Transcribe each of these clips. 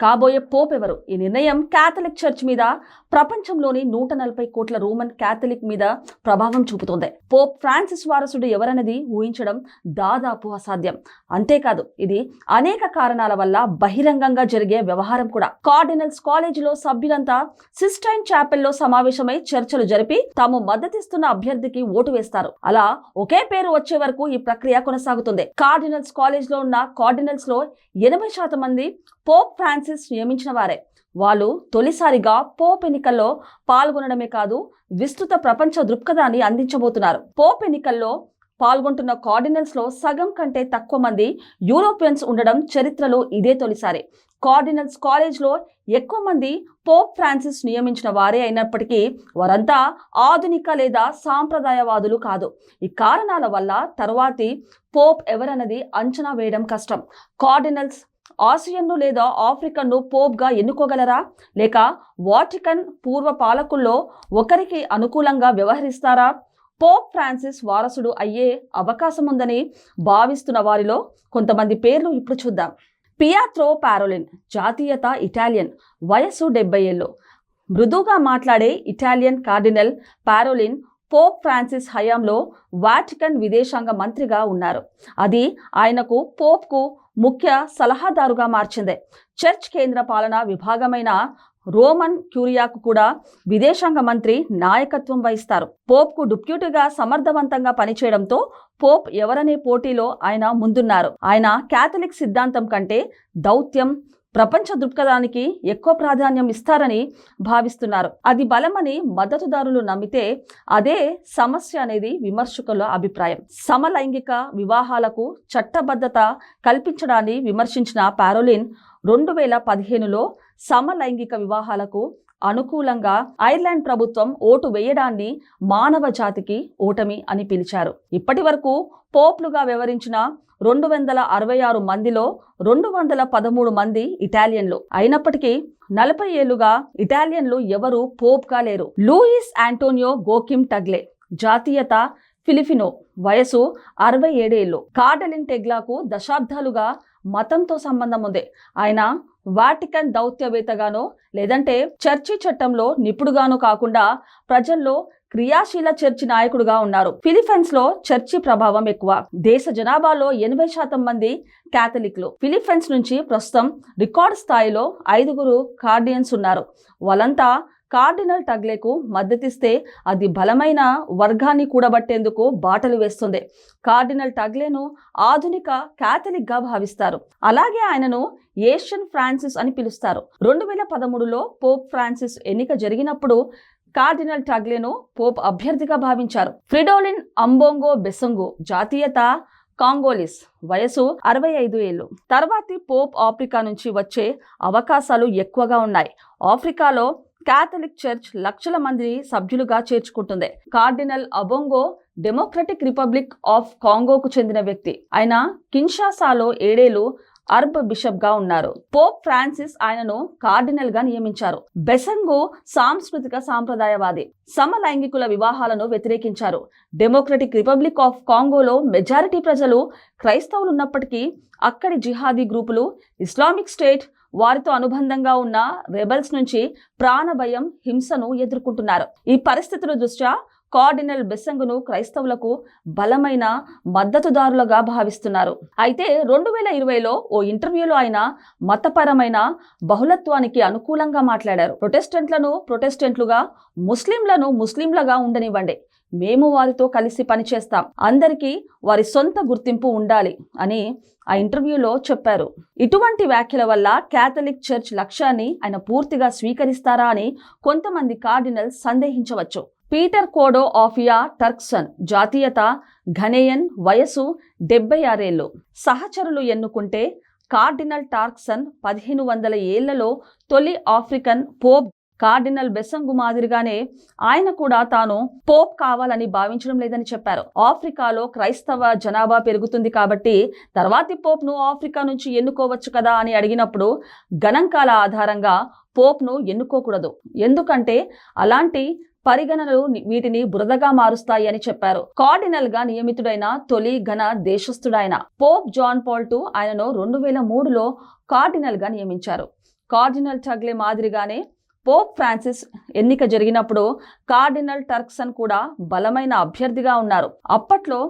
కాబోయే పోప్ ఎవరు? ఈ నిర్ణయం క్యాథలిక్ చర్చ్ మీద ప్రపంచంలోని నూట నలభై కోట్ల రోమన్ క్యాథలిక్ మీద ప్రభావం చూపుతోంది. పోప్ ఫ్రాన్సిస్ వారసుడు ఎవరన్నది ఊహించడం దాదాపు అసాధ్యం. అంతేకాదు ఇది అనేక కారణాల వల్ల బహిరంగంగా జరిగే వ్యవహారం కూడా. కార్డినల్స్ కాలేజీలో సభ్యులంతా సిస్టైన్ చాపెల్లో సమావేశమై చర్చలు జరిపి తాము మద్దతిస్తున్న అభ్యర్థికి ఓటు వేస్తారు. అలా ఒకే పేరు వచ్చే వరకు ఈ ప్రక్రియ కొనసాగుతుంది. కార్డినల్స్ కాలేజ్లో ఉన్న కార్డినల్స్లో ఎనభై శాతం మంది పోప్ ఫ్రాన్సిస్ నియమించిన వారే. వాళ్ళు తొలిసారిగా పోప్ ఎన్నికల్లో పాల్గొనడమే కాదు విస్తృత ప్రపంచ దృక్పథాన్ని అందించబోతున్నారు. పోప్ ఎన్నికల్లో పాల్గొంటున్న కార్డినల్స్లో సగం కంటే తక్కువ మంది యూరోపియన్స్ ఉండడం చరిత్రలో ఇదే తొలిసారి. కార్డినల్స్ కాలేజ్లో ఎక్కువ మంది పోప్ ఫ్రాన్సిస్ నియమించిన వారే అయినప్పటికీ వారంతా ఆధునిక లేదా సాంప్రదాయవాదులు కాదు. ఈ కారణాల వల్ల తరువాతి పోప్ ఎవరన్నది అంచనా వేయడం కష్టం. కార్డినల్స్ ఆసియన్ను లేదా ఆఫ్రికన్ను పోప్గా ఎన్నుకోగలరా? లేక వాటికన్ పూర్వ పాలకుల్లో ఒకరికి అనుకూలంగా వ్యవహరిస్తారా? పోప్ ఫ్రాన్సిస్ వారసుడు అయ్యే అవకాశం ఉందని భావిస్తున్న వారిలో కొంతమంది పేర్లు ఇప్పుడు చూద్దాం. పియాత్రో పారోలిన్ జాతీయత ఇటాలియన్ వయస్సు డెబ్బై ఏళ్ళు. మృదువుగా మాట్లాడే Italian cardinal Parolin Pope Francis హయాంలో వాటికన్ విదేశాంగ మంత్రిగా ఉన్నారు. అది ఆయనకు పోప్కు ముఖ్య సలహాదారుగా మార్చింది. చర్చ్ కేంద్ర పాలనా విభాగమైన రోమన్ క్యూరియాకు కూడా విదేశాంగ మంత్రి నాయకత్వం వహిస్తారు. పోప్కు డిప్యూటీగా సమర్థవంతంగా పనిచేయడంతో పోప్ ఎవరనే పోటీలో ఆయన ముందున్నారు. ఆయన కేథలిక్ సిద్ధాంతం కంటే దౌత్యం ప్రపంచ దృక్పథానికి ఎక్కువ ప్రాధాన్యం ఇస్తారని భావిస్తున్నారు. అది బలమని మద్దతుదారులు నమ్మితే అదే సమస్య అనేది విమర్శకుల అభిప్రాయం. సమలైంగిక వివాహాలకు చట్టబద్ధత కల్పించడాన్ని విమర్శించిన పారోలిన్ రెండు వేల పదిహేనులో సమలైంగిక వివాహాలకు అనుకూలంగా ఐర్లాండ్ ప్రభుత్వం ఓటు వేయడాన్ని మానవ జాతికి ఓటమి అని పిలిచారు. ఇప్పటి వరకు పోప్లుగా వ్యవహరించిన రెండు వందల అరవై ఆరు మందిలో రెండు వందల పదమూడు మంది ఇటాలియన్లు. అయినప్పటికీ నలభై ఏళ్ళుగా ఇటాలియన్లు ఎవరు పోప్గా లేరు. లూయిస్ ఆంటోనియో గోకిమ్ టగ్లే జాతీయత ఫిలిపినో వయసు అరవై ఏడేళ్ళు కార్డలిన్ టెగ్లాకు దశాబ్దాలుగా మతంతో సంబంధం ఉంది. ఆయన వాటికన్ దౌత్యవేత్తగానో లేదంటే చర్చి చట్టంలో నిపుణుగానో కాకుండా ప్రజల్లో క్రియాశీల చర్చి నాయకుడుగా ఉన్నారు. ఫిలిప్పైన్స్లో చర్చి ప్రభావం ఎక్కువ. దేశ జనాభాలో ఎనభై శాతం మంది క్యాథలిక్లు. ఫిలిప్పైన్స్ నుంచి ప్రస్తుతం రికార్డ్ స్థాయిలో ఐదుగురు కార్డియన్స్ ఉన్నారు. వాళ్ళంతా కార్డినల్ టగ్లేకు మద్దతిస్తే అది బలమైన వర్గాన్ని కూడబట్టేందుకు బాటలు వేస్తుంది. కార్డినల్ టగ్లేను ఆధునిక క్యాథలిక్గా భావిస్తారు. అలాగే ఆయనను ఏషియన్ ఫ్రాన్సిస్ అని పిలుస్తారు. రెండు వేల పదమూడులో పోప్ ఫ్రాన్సిస్ ఎన్నిక జరిగినప్పుడు కార్డినల్ టగ్లేను పోప్ అభ్యర్థిగా భావించారు. ఫ్రిడోలిన్ అంబోంగో బెసంగు జాతీయత కాంగోలిస్ వయసు అరవై ఐదు ఏళ్ళు. తర్వాతి పోప్ ఆఫ్రికా నుంచి వచ్చే అవకాశాలు ఎక్కువగా ఉన్నాయి. ఆఫ్రికాలో క్యాథలిక్ చర్చ్ లక్షల మంది సభ్యులుగా చేర్చుకుంటుంది. Cardinal Ambongo Democratic Republic of కాంగోకు చెందిన వ్యక్తి. ఆయన కిన్షాసాలో ఏడేళ్ళు అర్బ్ బిషప్గా ఉన్నారు. పోప్ ఫ్రాన్సిస్ ఆయనను కార్డినల్గా నియమించారు. బెసంగు సాంస్కృతిక సాంప్రదాయవాది. సమలైంగికుల వివాహాలను వ్యతిరేకించారు. డెమోక్రటిక్ రిపబ్లిక్ ఆఫ్ కాంగోలో మెజారిటీ ప్రజలు క్రైస్తవులు ఉన్నప్పటికీ అక్కడి జిహాదీ గ్రూపులు ఇస్లామిక్ స్టేట్ వారితో అనుబంధంగా ఉన్న రెబల్స్ నుంచి ప్రాణభయం హింసను ఎదుర్కొంటున్నారు. ఈ పరిస్థితుల దృష్ట్యా కార్డినల్ బెసంగును క్రైస్తవులకు బలమైన మద్దతుదారులుగా భావిస్తున్నారు. అయితే రెండు వేల ఇరవైలో ఓ ఇంటర్వ్యూలో ఆయన మతపరమైన బహుళత్వానికి అనుకూలంగా మాట్లాడారు. ప్రొటెస్టెంట్లను ప్రొటెస్టెంట్లుగా ముస్లింలను ముస్లింలుగా ఉండనివ్వండి. మేము వారితో కలిసి పనిచేస్తాం. అందరికీ వారి సొంత గుర్తింపు ఉండాలి అని ఆ ఇంటర్వ్యూలో చెప్పారు. ఇటువంటి వ్యాఖ్యల వల్ల క్యాథలిక్ చర్చ్ లక్ష్యాన్ని ఆయన పూర్తిగా స్వీకరిస్తారా అని కొంతమంది కార్డినల్స్ సందేహించవచ్చు. పీటర్ కోడో ఆఫియా టర్క్సన్ జాతీయత ఘనేయన్ వయసు డెబ్బై ఆరేళ్ళు సహచరులు ఎన్నుకుంటే కార్డినల్ టార్క్సన్ పదిహేను వందల ఏళ్ళలో తొలి ఆఫ్రికన్ పోప్ కార్డినల్ బెసంగు మాదిరిగానే ఆయన కూడా తాను పోప్ కావాలని భావించడం లేదని చెప్పారు. ఆఫ్రికాలో క్రైస్తవ జనాభా పెరుగుతుంది కాబట్టి తర్వాతి పోప్ను ఆఫ్రికా నుంచి ఎన్నుకోవచ్చు కదా అని అడిగినప్పుడు గణాంకాల ఆధారంగా పోప్ను ఎన్నుకోకూడదు. ఎందుకంటే అలాంటి పరిగణనలు వీటిని బురదగా మారుస్తాయి అని చెప్పారు. కార్డినల్గా నియమితుడైన తొలి ఘన దేశస్థుడైన పోప్ జాన్ పాల్ టు ఆయనను రెండు వేల మూడులో కార్డినల్గా నియమించారు. కార్డినల్ టగ్లే మాదిరిగానే పోప్ ఫ్రాన్సిస్ ఎన్నిక జరిగినప్పుడు కార్డినల్ టర్క్సన్ కూడా బలమైన అభ్యర్థిగా ఉన్నారు. అప్పట్లో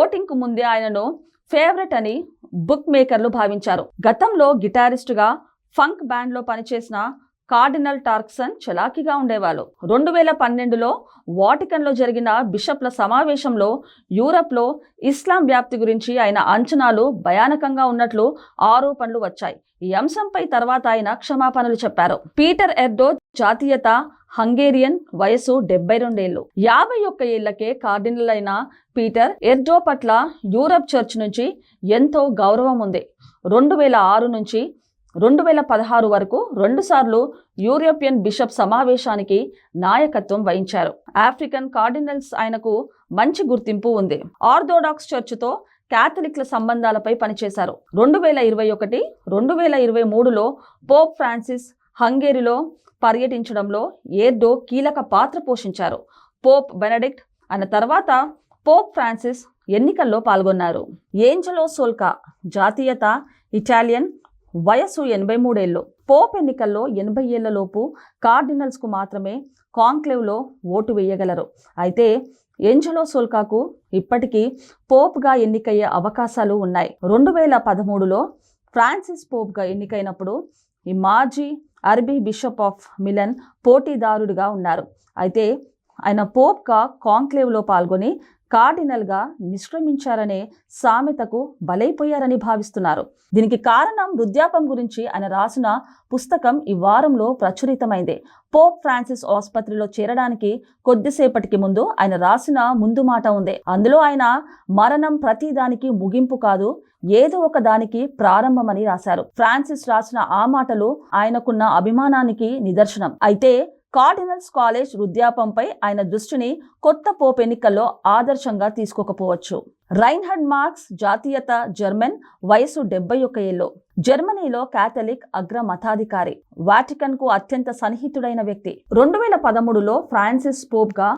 ఓటింగ్కు ముందే ఆయనను ఫేవరెట్ అని బుక్ మేకర్లు భావించారు. గతంలో గిటారిస్టుగా ఫంక్ బ్యాండ్లో పనిచేసిన కార్డినల్ టార్క్సన్ చలాకీగా ఉండేవాళ్ళు. రెండు వేల పన్నెండులో వాటికన్లో జరిగిన బిషప్ల సమావేశంలో యూరప్లో ఇస్లాం వ్యాప్తి గురించి ఆయన అంచనాలు భయానకంగా ఉన్నట్లు ఆరోపణలు వచ్చాయి. ఈ అంశంపై తర్వాత ఆయన క్షమాపణలు చెప్పారు. పీటర్ ఎర్డో జాతీయత హంగేరియన్ వయసు డెబ్బై రెండేళ్ళు యాభై ఒక్క ఏళ్ళకే కార్డినల్ అయిన పీటర్ ఎర్డో పట్ల యూరప్ చర్చ్ నుంచి ఎంతో గౌరవం ఉంది. రెండు వేల ఆరు నుంచి రెండు వేల పదహారు వరకు రెండుసార్లు యూరోపియన్ బిషప్ సమావేశానికి నాయకత్వం వహించారు. ఆఫ్రికన్ కార్డినల్స్ ఆయనకు మంచి గుర్తింపు ఉంది. ఆర్థోడాక్స్ చర్చ్తో క్యాథలిక్ల సంబంధాలపై పనిచేశారు. రెండు వేల ఇరవై ఒకటి రెండు వేల ఇరవై మూడులో పోప్ ఫ్రాన్సిస్ హంగేరీలో పర్యటించడంలో ఏర్డో కీలక పాత్ర పోషించారు. పోప్ బెనడిక్ట్ అన్న తర్వాత పోప్ ఫ్రాన్సిస్ ఎన్నికల్లో పాల్గొన్నారు. ఏంజలో సోల్కా జాతీయత ఇటాలియన్ వయస్సు ఎనభై మూడేళ్ళు. పోప్ ఎన్నికల్లో ఎనభై ఏళ్ళలోపు కార్డినల్స్కు మాత్రమే కాంక్లేవ్లో ఓటు వేయగలరు. అయితే ఏంజలో సోల్కాకు ఇప్పటికీ పోప్గా ఎన్నికయ్యే అవకాశాలు ఉన్నాయి. రెండు వేల పదమూడులో ఫ్రాన్సిస్ పోప్గా ఎన్నికైనప్పుడు ఈ మాజీ అరబీ బిషప్ ఆఫ్ మిలన్ పోటీదారుడిగా ఉన్నారు. అయితే ఆయన పోప్గా కాంక్లేవ్లో పాల్గొని కార్డినల్గా నిష్క్రమించారనే సామెతకు బలైపోయారని భావిస్తున్నారు. దీనికి కారణం వృద్ధాపం గురించి ఆయన రాసిన పుస్తకం ఈ వారంలో ప్రచురితమైంది. పోప్ ఫ్రాన్సిస్ ఆసుపత్రిలో చేరడానికి కొద్దిసేపటికి ముందు ఆయన రాసిన ముందు మాట ఉంది. అందులో ఆయన మరణం ప్రతిదానికి ముగింపు కాదు ఏదో ఒక దానికి ప్రారంభమని రాశారు. ఫ్రాన్సిస్ రాసిన ఆ మాటలు ఆయనకున్న అభిమానానికి నిదర్శనం. అయితే కార్డినల్స్ కాలేజ్ వృద్ధాపంపై ఆయన దృష్టిని కొత్త పోప్ ఎన్నికల్లో ఆదర్శంగా తీసుకోకపోవచ్చు. రైన్హర్డ్ మార్క్స్ జాతీయత జర్మన్ వయసు డెబ్బై ఒక ఏళ్ళు. జర్మనీలో కాథలిక్ అగ్ర మతాధికారి వాటికన్కు అత్యంత సన్నిహితుడైన వ్యక్తి. రెండు వేల పదమూడులో ఫ్రాన్సిస్ పోప్గా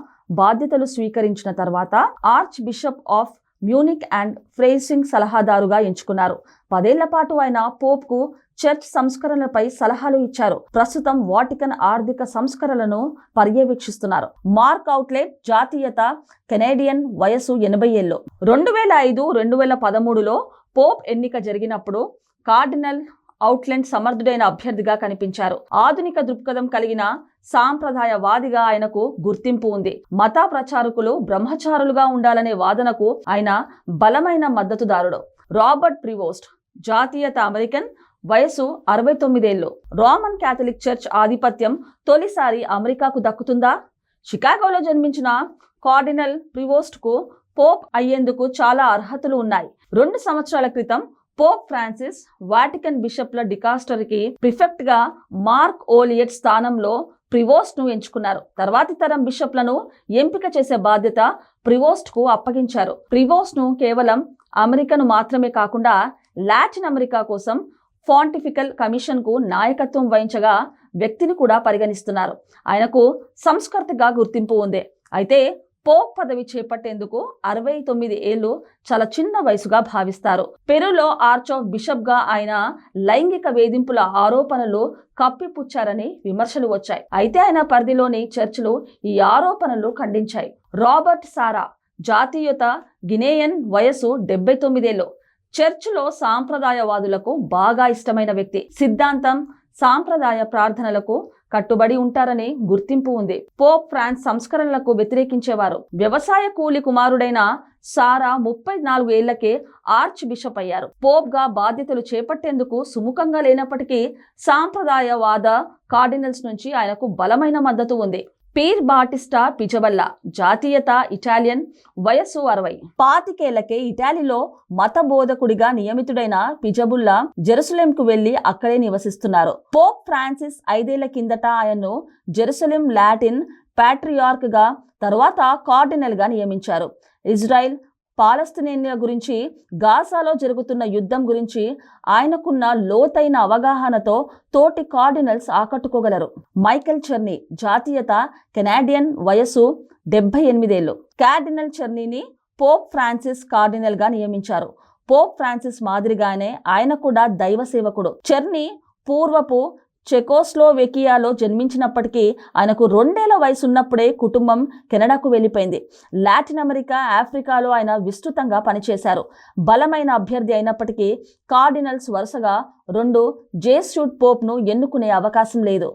బాధ్యతలు స్వీకరించిన తర్వాత archbishop of Munich and Freising సలహాదారుగా ఎంచుకున్నారు. పదేళ్ళ పాటు ఆయన పోప్కు చర్చ్ సంస్కరణలపై సలహాలు ఇచ్చారు. ప్రస్తుతం వాటికన్ ఆర్థిక సంస్కరణలను పర్యవేక్షిస్తున్నారు. మార్క్ అవుట్లెట్ జాతీయత కెనేడియన్ వయసు ఎనభై ఏళ్ళు. రెండు వేల ఐదు రెండు వేల పదమూడులో పోప్ ఎన్నిక జరిగినప్పుడు కార్డినల్ అవుట్లెండ్ సమర్థుడైన అభ్యర్థిగా కనిపించారు. ఆధునిక దృక్పథం కలిగిన సాంప్రదాయవాదిగా ఆయనకు గుర్తింపు ఉంది. మత ప్రచారకులు బ్రహ్మచారులుగా ఉండాలనే వాదనకు ఆయన బలమైన మద్దతుదారుడు. రాబర్ట్ ప్రివోస్ట్ జాతీయత అమెరికన్ వయసు అరవై తొమ్మిదేళ్ళు రోమన్ క్యాథలిక్ చర్చ్ ఆధిపత్యం తొలిసారి అమెరికాకు దక్కుతుందా? షికాగోలో జన్మించిన కార్డినల్ ప్రివోస్ట్కు పోప్ అయ్యేందుకు చాలా అర్హతలు ఉన్నాయి. రెండు సంవత్సరాల క్రితం పోప్ ఫ్రాన్సిస్ వాటికన్ బిషప్ల డికాస్టర్కి ప్రిఫెక్ట్గా మార్క్ ఓలియట్ స్థానంలో ప్రివోస్ట్ను ఎంచుకున్నారు. తర్వాతి తరం బిషప్లను ఎంపిక చేసే బాధ్యత ప్రివోస్ట్కు అప్పగించారు. ప్రివోస్ట్ను కేవలం అమెరికను మాత్రమే కాకుండా లాటిన్ అమెరికా కోసం ఫాంటిఫికల్ కమిషన్కు నాయకత్వం వహించగా వ్యక్తిని కూడా పరిగణిస్తున్నారు. ఆయనకు సంస్కృతిగా గుర్తింపు ఉంది. అయితే పోప్ పదవి చేపట్టేందుకు అరవై తొమ్మిది ఏళ్ళు చాలా చిన్న వయసుగా భావిస్తారు. పెరులో ఆర్చ్ ఆఫ్ బిషప్గా ఆయన లైంగిక వేధింపుల ఆరోపణలు కప్పిపుచ్చారని విమర్శలు వచ్చాయి. అయితే ఆయన పరిధిలోని చర్చిలు ఈ ఆరోపణలు ఖండించాయి. రాబర్ట్ సారా జాతీయత గినేయన్ వయసు డెబ్బై తొమ్మిదేళ్ళు. చర్చిలో సాంప్రదాయవాదులకు బాగా ఇష్టమైన వ్యక్తి. సిద్ధాంతం సాంప్రదాయ ప్రార్థనలకు కట్టుబడి ఉంటారని గుర్తింపు ఉంది. పోప్ ఫ్రాన్స్ సంస్కరణలకు వ్యతిరేకించేవారు. వ్యవసాయ కూలి కుమారుడైన సారా ముప్పై నాలుగు ఏళ్ళకే ఆర్చ్ బిషప్ అయ్యారు. పోప్గా బాధ్యతలు చేపట్టేందుకు సుముఖంగా లేనప్పటికీ సాంప్రదాయవాద కార్డినల్స్ నుంచి ఆయనకు బలమైన మద్దతు ఉంది. పీర్ బాటిస్టా పిజబల్లా జాతీయత ఇటాలియన్ వయస్సు అరవై. పాతికేళ్ళకే ఇటాలీలో మత బోధకుడిగా నియమితుడైన పిజబుల్లా జెరూసలేంకు వెళ్ళి అక్కడే నివసిస్తున్నారు. పోప్ ఫ్రాన్సిస్ ఐదేళ్ళ కిందట ఆయన్ను జెరూసలేం లాటిన్ ప్యాట్రియార్క్గా తర్వాత కార్డినల్గా నియమించారు. ఇజ్రాయెల్ పాలస్తీనియన్ల గురించి గాజాలో జరుగుతున్న యుద్ధం గురించి ఆయనకున్న లోతైన అవగాహనతో తోటి కార్డినల్స్ ఆకట్టుకోగలరు. మైకెల్ చర్నీ జాతీయత కెనాడియన్ వయస్సు డెబ్బై ఎనిమిదేళ్ళు. కార్డినల్ చర్నీని పోప్ ఫ్రాన్సిస్ కార్డినల్గా నియమించారు. పోప్ ఫ్రాన్సిస్ మాదిరిగానే ఆయన కూడా దైవ సేవకుడు చర్నీ పూర్వపు చెకోస్లోవెకియాలో జన్మించినప్పటికీ ఆయనకు రెండేళ్ళ వయసు ఉన్నప్పుడే కుటుంబం కెనడాకు వెళ్ళిపోయింది. లాటిన్ అమెరికా ఆఫ్రికాలో ఆయన విస్తృతంగా పనిచేశారు. బలమైన అభ్యర్థి అయినప్పటికీ కార్డినల్స్ వరుసగా రెండు జేస్యూట్ పోప్ను ఎన్నుకునే అవకాశం లేదు.